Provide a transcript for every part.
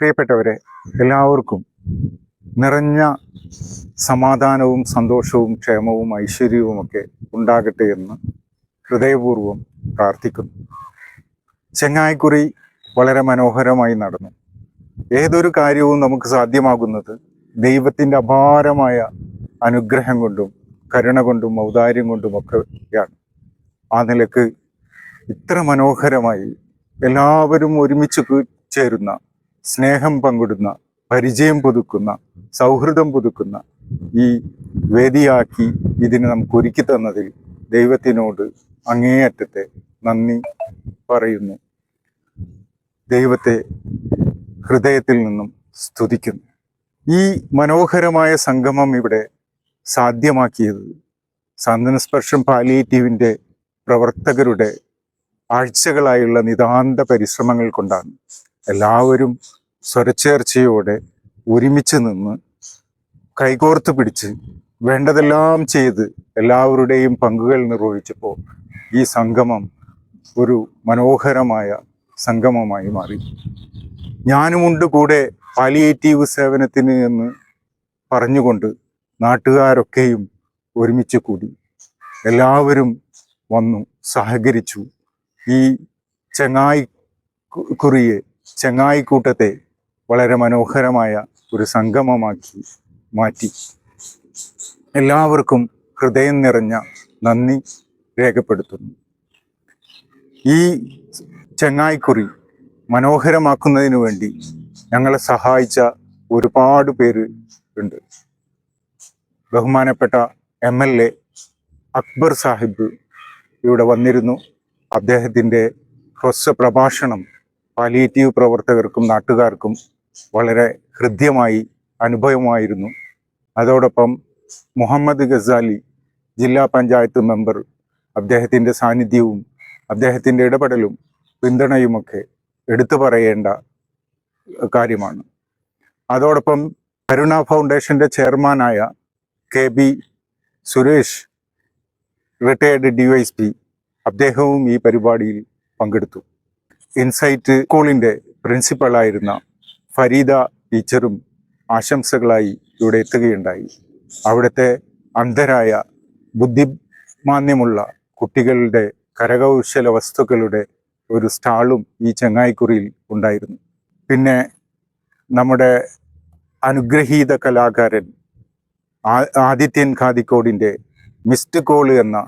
പ്രിയപ്പെട്ടവരെ എല്ലാവർക്കും നിറഞ്ഞ സമാധാനവും സന്തോഷവും ക്ഷേമവും ഐശ്വര്യവുമൊക്കെ ഉണ്ടാകട്ടെ എന്ന് ഹൃദയപൂർവം പ്രാർത്ഥിക്കുന്നു. ചെങ്ങായിക്കുറി വളരെ മനോഹരമായി നടന്നു. ഏതൊരു കാര്യവും നമുക്ക് സാധ്യമാകുന്നത് ദൈവത്തിന്റെ അപാരമായ അനുഗ്രഹം കൊണ്ടും കരുണ കൊണ്ടും ഔദാര്യം കൊണ്ടുമൊക്കെയാണ് ആ നിലയ്ക്ക് ഇത്ര മനോഹരമായി എല്ലാവരും ഒരുമിച്ച് ചേരുന്ന സ്നേഹം പങ്കിടുന്ന പരിചയം പുതുക്കുന്ന സൗഹൃദം പുതുക്കുന്ന ഈ വേദിയാക്കി ഇതിന് നമുക്ക് ഒരുക്കി തന്നതിൽ ദൈവത്തിനോട് അങ്ങേയറ്റത്തെ നന്ദി പറയുന്നു. ദൈവത്തെ ഹൃദയത്തിൽ നിന്നും സ്തുതിക്കുന്നു. ഈ മനോഹരമായ സംഗമം ഇവിടെ സാധ്യമാക്കിയത് സാന്ത്വനസ്പർശം പാലിയേറ്റീവിന്റെ പ്രവർത്തകരുടെ ആഴ്ചകളായുള്ള നിതാന്ത പരിശ്രമങ്ങൾ കൊണ്ടാണ്. എല്ലാവരും സ്വരച്ചേർച്ചയോടെ ഒരുമിച്ച് നിന്ന് കൈകോർത്ത് പിടിച്ച് വേണ്ടതെല്ലാം ചെയ്ത് എല്ലാവരുടെയും പങ്കുകൾ നിർവഹിച്ചപ്പോൾ ഈ സംഗമം ഒരു മനോഹരമായ സംഗമമായി മാറി. ഞാനുമുണ്ട് കൂടെ പാലിയേറ്റീവ് സേവനത്തിന് എന്ന് പറഞ്ഞുകൊണ്ട് നാട്ടുകാരൊക്കെയും ഒരുമിച്ച് കൂടി എല്ലാവരും വന്നു സഹകരിച്ചു. ഈ ചെങ്ങായി കുറിയെ ചെങ്ങായിക്കൂട്ടത്തെ വളരെ മനോഹരമായ ഒരു സംഗമമാക്കി മാറ്റി. എല്ലാവർക്കും ഹൃദയം നിറഞ്ഞ നന്ദി രേഖപ്പെടുത്തുന്നു. ഈ ചങ്ങായിക്കുറി മനോഹരമാക്കുന്നതിന് വേണ്ടി ഞങ്ങളെ സഹായിച്ച ഒരുപാട് പേര് ഉണ്ട്. ബഹുമാനപ്പെട്ട M L A Akbar Sahib ഇവിടെ വന്നിരുന്നു. അദ്ദേഹത്തിന്റെ ഹ്രസ്വ പ്രഭാഷണം പാലിയേറ്റീവ് പ്രവർത്തകർക്കും നാട്ടുകാർക്കും വളരെ ഹൃദ്യമായി അനുഭവമായിരുന്നു. അതോടൊപ്പം മുഹമ്മദ് ഗസാലി ജില്ലാ പഞ്ചായത്ത് മെമ്പർ അദ്ദേഹത്തിന്റെ സാന്നിധ്യവും അദ്ദേഹത്തിന്റെ ഇടപെടലും പിന്തുണയുമൊക്കെ എടുത്തു പറയേണ്ട കാര്യമാണ്. അതോടൊപ്പം കരുണ ഫൗണ്ടേഷന്റെ ചെയർമാനായ K B Suresh retired D Y S P അദ്ദേഹവും ഈ പരിപാടിയിൽ പങ്കെടുത്തു. ഇൻസൈറ്റ് സ്കൂളിന്റെ പ്രിൻസിപ്പളായിരുന്ന ഫരീദ ടീച്ചറും ആശംസകളായി ഇവിടെ എത്തുകയുണ്ടായി. അവിടുത്തെ അന്ധരായ ബുദ്ധിമാന്യമുള്ള കുട്ടികളുടെ കരകൗശല വസ്തുക്കളുടെ ഒരു സ്റ്റാളും ഈ ചെങ്ങായിക്കുറിയിൽ ഉണ്ടായിരുന്നു. പിന്നെ നമ്മുടെ അനുഗ്രഹീത കലാകാരൻ ആദിത്യൻ ഖാദിക്കോടിന്റെ മിസ്ഡ് കോൾ എന്ന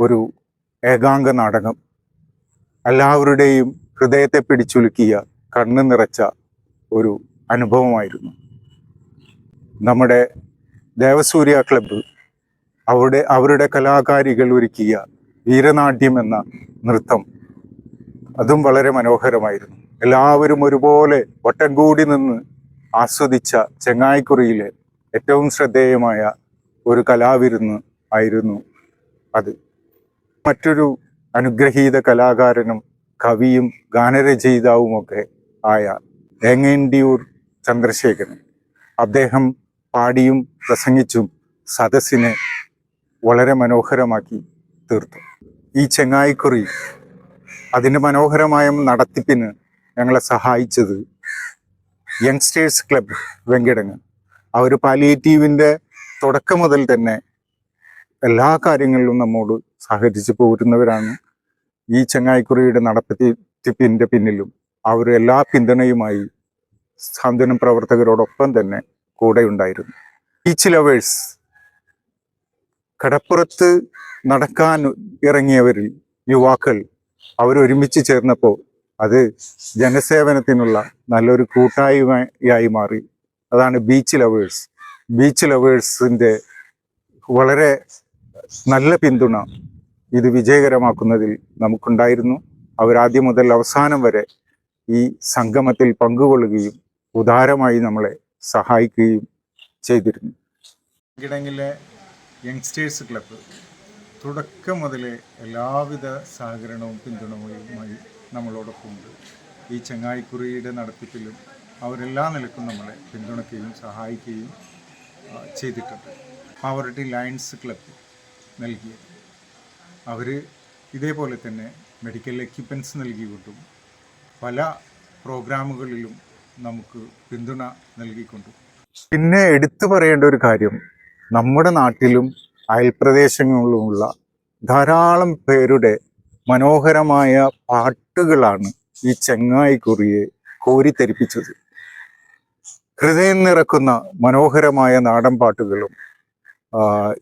ഒരു ഏകാംഗ നാടകം എല്ലാവരുടെയും ഹൃദയത്തെ പിടിച്ചുലുക്കിയ കണ്ണു നിറച്ച ഒരു അനുഭവമായിരുന്നു. നമ്മുടെ ദേവസൂര്യ ക്ലബ്ബ് അവിടെ അവരുടെ കലാകാരികൾ ഒരുക്കിയ വീരനാട്യം എന്ന നൃത്തം അതും വളരെ മനോഹരമായിരുന്നു. എല്ലാവരും ഒരുപോലെ വട്ടം കൂടി നിന്ന് ആസ്വദിച്ച ചെങ്ങായിക്കുറിയിലെ ഏറ്റവും ശ്രദ്ധേയമായ ഒരു കലാവിരുന്ന് ആയിരുന്നു അത്. മറ്റൊരു അനുഗ്രഹീത കലാകാരനും കവിയും ഗാനരചയിതാവുമൊക്കെ ആയ ഏങ്ങേണ്ടിയൂർ ചന്ദ്രശേഖരൻ അദ്ദേഹം പാടിയും പ്രസംഗിച്ചും സദസ്സിനെ വളരെ മനോഹരമാക്കി തീർത്തു. ഈ ചെങ്ങായിക്കുറി അതിന്റെ മനോഹരമായ നടത്തിപ്പിന് ഞങ്ങളെ സഹായിച്ചത് യങ്സ്റ്റേഴ്സ് ക്ലബ് വെങ്കിടങ്ങ്. അവർ പാലിയേറ്റീവിന്റെ തുടക്കം മുതൽ തന്നെ എല്ലാ കാര്യങ്ങളിലും നമ്മോട് സഹകരിച്ച് പോരുന്നവരാണ് ഈ ചങ്ങായിക്കുറിയുടെ നടപ്പത്തിപ്പിന്റെ പിന്നിലും അവർ എല്ലാ പിന്തുണയുമായി സാന്ത്വനം പ്രവർത്തകരോടൊപ്പം തന്നെ കൂടെ ഉണ്ടായിരുന്നു. ബീച്ച് ലവേഴ്സ് കടപ്പുറത്ത് നടക്കാൻ ഇറങ്ങിയവരിൽ യുവാക്കൾ അവരൊരുമിച്ച് ചേർന്നപ്പോൾ അത് ജനസേവനത്തിനുള്ള നല്ലൊരു കൂട്ടായ്മയായി മാറി. അതാണ് ബീച്ച് ലവേഴ്സ്. ബീച്ച് ലവേഴ്സിന്റെ വളരെ നല്ല പിന്തുണ ഇത് വിജയകരമാക്കുന്നതിൽ നമുക്കുണ്ടായിരുന്നു. അവരാദ്യം മുതൽ അവസാനം വരെ ഈ സംഗമത്തിൽ പങ്കുകൊള്ളുകയും ഉദാരമായി നമ്മളെ സഹായിക്കുകയും ചെയ്തിരുന്നു. കിടങ്ങിലെ യങ്സ്റ്റേഴ്സ് ക്ലബ്ബ് തുടക്കം മുതൽ എല്ലാവിധ സഹകരണവും പിന്തുണയുമായി നമ്മളോടൊപ്പമുണ്ട്. ഈ ചങ്ങായിക്കുറിയുടെ നടത്തിപ്പിലും അവരെല്ലാ നിലക്കും നമ്മളെ പിന്തുണയ്ക്കുകയും സഹായിക്കുകയും ചെയ്തിട്ടുണ്ട്. പാവർട്ടി ലയൺസ് ക്ലബ്ബ് നൽകിയത്. അവർ ഇതേപോലെ തന്നെ മെഡിക്കൽ എക്യുപ്മെന്റ്സ് നൽകിക്കൊണ്ടും പല പ്രോഗ്രാമുകളിലും നമുക്ക് പിന്തുണ നൽകിക്കൊണ്ടും പിന്നെ എടുത്തു പറയേണ്ട ഒരു കാര്യം നമ്മുടെ നാട്ടിലും അയൽപ്രദേശങ്ങളിലുമുള്ള ധാരാളം പേരുടെ മനോഹരമായ പാട്ടുകളാണ് ഈ ചെങ്ങായിക്കുറിയെ കോരിത്തെരിപ്പിച്ചത്. ഹൃദയം നിറക്കുന്ന മനോഹരമായ നാടൻ പാട്ടുകളും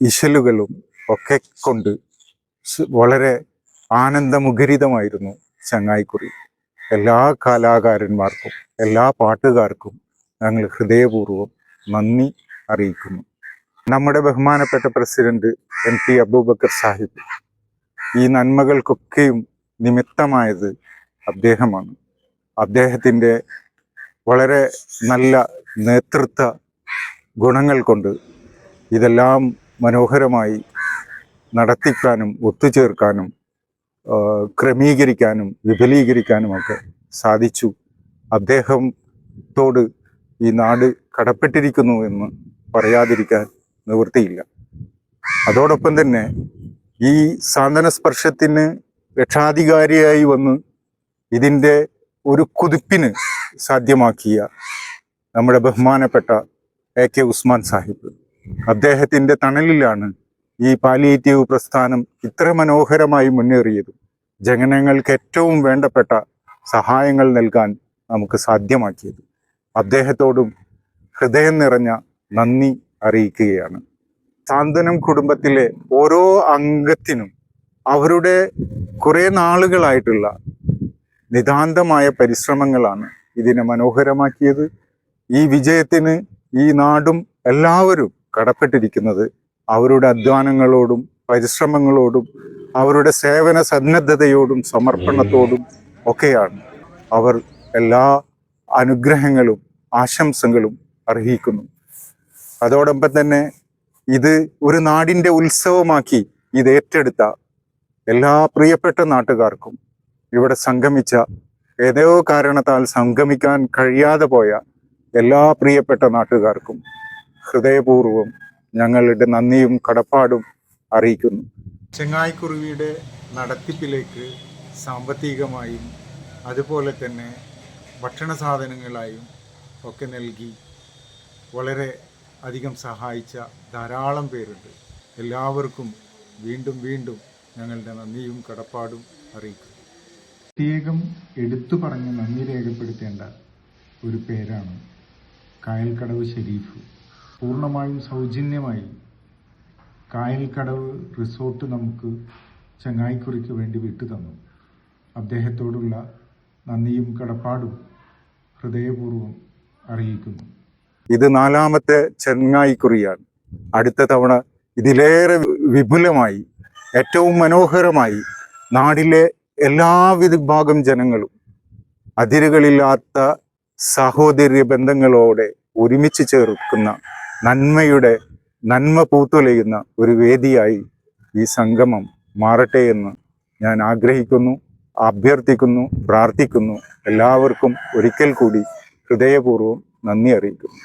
ഇശലുകളും ഒക്കെ കൊണ്ട് വളരെ ആനന്ദമുഖരിതമായിരുന്നു ചങ്ങായിക്കുറി. എല്ലാ കലാകാരന്മാർക്കും എല്ലാ പാട്ടുകാർക്കും ഞങ്ങൾ ഹൃദയപൂർവം നന്ദി അറിയിക്കുന്നു. നമ്മുടെ ബഹുമാനപ്പെട്ട president M P Abubakar Sahib ഈ നന്മകൾക്കൊക്കെയും നിമിത്തമായത് അദ്ദേഹമാണ്. അദ്ദേഹത്തിന്റെ വളരെ നല്ല നേതൃത്വ ഗുണങ്ങൾ കൊണ്ട് ഇതെല്ലാം മനോഹരമായി നടത്തിക്കാനും ഒത്തുചേർക്കാനും ക്രമീകരിക്കാനും വിപുലീകരിക്കാനും ഒക്കെ സാധിച്ചു. അദ്ദേഹത്തോട് ഈ നാട് കടപ്പെട്ടിരിക്കുന്നു എന്ന് പറയാതിരിക്കാൻ നിവൃത്തിയില്ല. അതോടൊപ്പം തന്നെ ഈ സാന്ത്വന സ്പർശത്തിന് രക്ഷാധികാരിയായി വന്ന് ഇതിന്റെ ഒരു കുതിപ്പിന് സാധ്യമാക്കിയ നമ്മുടെ ബഹുമാനപ്പെട്ട എ കെ ഉസ്മാൻ സാഹിബ് അദ്ദേഹത്തിന്റെ തണലിലാണ് ഈ പാലിയേറ്റീവ് പ്രസ്ഥാനം ഇത്ര മനോഹരമായി മുന്നേറിയതും ജനങ്ങൾക്ക് ഏറ്റവും വേണ്ടപ്പെട്ട സഹായങ്ങൾ നൽകാൻ നമുക്ക് സാധ്യമാക്കിയത്. അദ്ദേഹത്തോടും ഹൃദയം നിറഞ്ഞ നന്ദി അറിയിക്കുകയാണ്. സാന്ത്വനം കുടുംബത്തിലെ ഓരോ അംഗത്തിനും അവരുടെ കുറെ നാളുകളായിട്ടുള്ള നിതാന്തമായ പരിശ്രമങ്ങളാണ് ഇതിനെ മനോഹരമാക്കിയത്. ഈ വിജയത്തിന് ഈ നാടും എല്ലാവരും കടപ്പെട്ടിരിക്കുന്നത് അവരുടെ അധ്വാനങ്ങളോടും പരിശ്രമങ്ങളോടും അവരുടെ സേവന സന്നദ്ധതയോടും സമർപ്പണത്തോടും ഒക്കെയാണ് അവർ എല്ലാ അനുഗ്രഹങ്ങളും ആശംസകളും അർഹിക്കുന്നു. അതോടൊപ്പം തന്നെ ഇത് ഒരു നാടിന്റെ ഉത്സവമാക്കി ഇത് ഏറ്റെടുത്ത എല്ലാ പ്രിയപ്പെട്ട നാട്ടുകാർക്കും ഇവിടെ സംഗമിച്ച ഏതോ കാരണത്താൽ സംഗമിക്കാൻ കഴിയാതെ പോയ എല്ലാ പ്രിയപ്പെട്ട നാട്ടുകാർക്കും ഹൃദയപൂർവം ഞങ്ങളുടെ നന്ദിയും കടപ്പാടും അറിയിക്കുന്നു. ചെങ്ങായിക്കുറുവിയുടെ നടത്തിപ്പിലേക്ക് സാമ്പത്തികമായും അതുപോലെ തന്നെ ഭക്ഷണ സാധനങ്ങളായും ഒക്കെ നൽകി വളരെ അധികം സഹായിച്ച ധാരാളം പേരുണ്ട്. എല്ലാവർക്കും വീണ്ടും വീണ്ടും ഞങ്ങളുടെ നന്ദിയും കടപ്പാടും അറിയിക്കും പ്രത്യേകം എടുത്തു പറഞ്ഞ് നന്ദി രേഖപ്പെടുത്തേണ്ട ഒരു പേരാണ് കായൽക്കടവ് ഷെരീഫ് പൂർണമായും സൗജന്യമായി കായൽക്കടവ് റിസോർട്ട് നമുക്ക് ചങ്ങായിക്കുറിക്ക് വേണ്ടി വിട്ടു തന്നു അദ്ദേഹത്തോടുള്ള നന്ദിയും കടപ്പാടും ഹൃദയപൂർവം അറിയിക്കുന്നു. ഇത് നാലാമത്തെ ചെങ്ങായിക്കുറിയാണ്. അടുത്ത തവണ ഇതിലേറെ വിപുലമായി ഏറ്റവും മനോഹരമായി നാടിലെ എല്ലാ വിഭാഗം ജനങ്ങളും അതിരുകളില്ലാത്ത സഹോദര്യ ബന്ധങ്ങളോടെ ഒരുമിച്ച് ചേർക്കുന്ന നന്മയുടെ നന്മ പൂത്തുലയുന്ന ഒരു വേദിയായി ഈ സംഗമം മാറട്ടെ എന്ന് ഞാൻ ആഗ്രഹിക്കുന്നു അഭ്യർത്ഥിക്കുന്നു പ്രാർത്ഥിക്കുന്നു. എല്ലാവർക്കും ഒരിക്കൽ കൂടി ഹൃദയപൂർവം നന്ദി അറിയിക്കുന്നു.